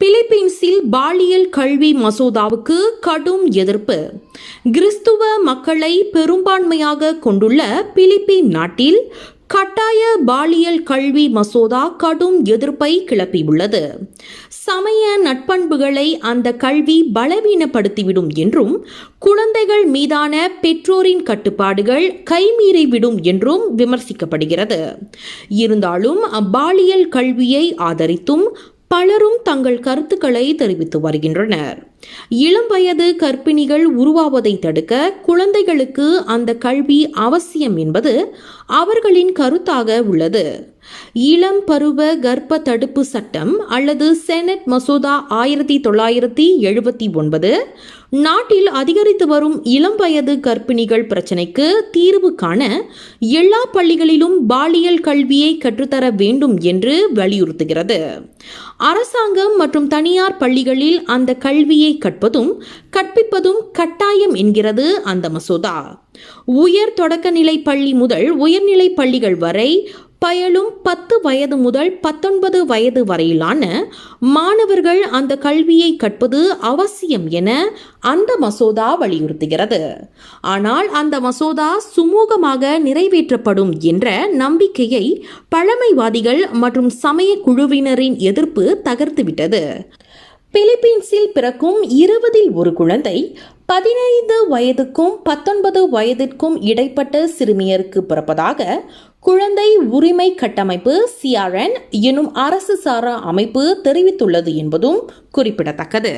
பிலிப்பீன்ஸில் பாலியல் கல்வி மசோதாவுக்கு கடும் எதிர்ப்பு. கிறிஸ்துவ மக்களை பெரும்பான்மையாக கொண்டுள்ள பிலிப்பீன் நாட்டில் கட்டாய பாலியல் கல்வி மசோதா கடும் எதிர்ப்பை கிளப்பியுள்ளது. சமய நட்பண்புகளை அந்த கல்வி பலவீனப்படுத்திவிடும் என்றும் குழந்தைகள் மீதான பெற்றோரின் கட்டுப்பாடுகள் கைமீறிவிடும் என்றும் விமர்சிக்கப்படுகிறது. இருந்தாலும் பாலியல் கல்வியை ஆதரித்தும் பலரும் தங்கள் கருத்துக்களை தெரிவித்து வருகின்றனர். இளம் வயது கர்ப்பிணிகள் உருவாவதை தடுக்க குழந்தைகளுக்கு அந்த கல்வி அவசியம் என்பது அவர்களின் கருத்தாக உள்ளது. இளம் பருவ கர்ப்ப தடுப்பு சட்டம் அல்லது செனட் மசோதா ஆயிரத்தி தொள்ளாயிரத்தி எழுபத்தி ஒன்பது நாட்டில் அதிகரித்து வரும் இளம் வயது கர்ப்பிணிகள் பிரச்சினைக்கு தீர்வு காண எல்லா பள்ளிகளிலும் பாலியல் கல்வியை கற்றுத்தர வேண்டும் என்று வலியுறுத்துகிறது. அரசாங்கம் மற்றும் தனியார் பள்ளிகளில் அந்த கல்வியை கற்பதும் கற்பிப்பதும் கட்டாயம் என்கிறது அந்த மசோதா. உயர் தொடக்கநிலை பள்ளி முதல் உயர்நிலை பள்ளிகள் வரை பயலும் பத்து வயது முதல் பத்தொன்பது வயது வரையிலான மாணவர்கள் அந்த கல்வியை கற்பது அவசியம் என அந்த மசோதா வலியுறுத்துகிறது. ஆனால் அந்த மசோதா சுமூகமாக நிறைவேற்றப்படும் என்ற நம்பிக்கையை பழமைவாதிகள் மற்றும் சமய குழுவினரின் எதிர்ப்பு தகர்த்துவிட்டது. பிலிப்பீன்ஸில் பிறக்கும் இருபதில் ஒரு குழந்தை பதினைந்து வயதுக்கும் பத்தொன்பது வயதிற்கும் இடைப்பட்ட சிறுமியருக்கு பிறப்பதாக குழந்தை உரிமை கட்டமைப்பு சிஆர்என் எனும் அரசு சாரா அமைப்பு தெரிவித்துள்ளது என்பதும் குறிப்பிடத்தக்கது.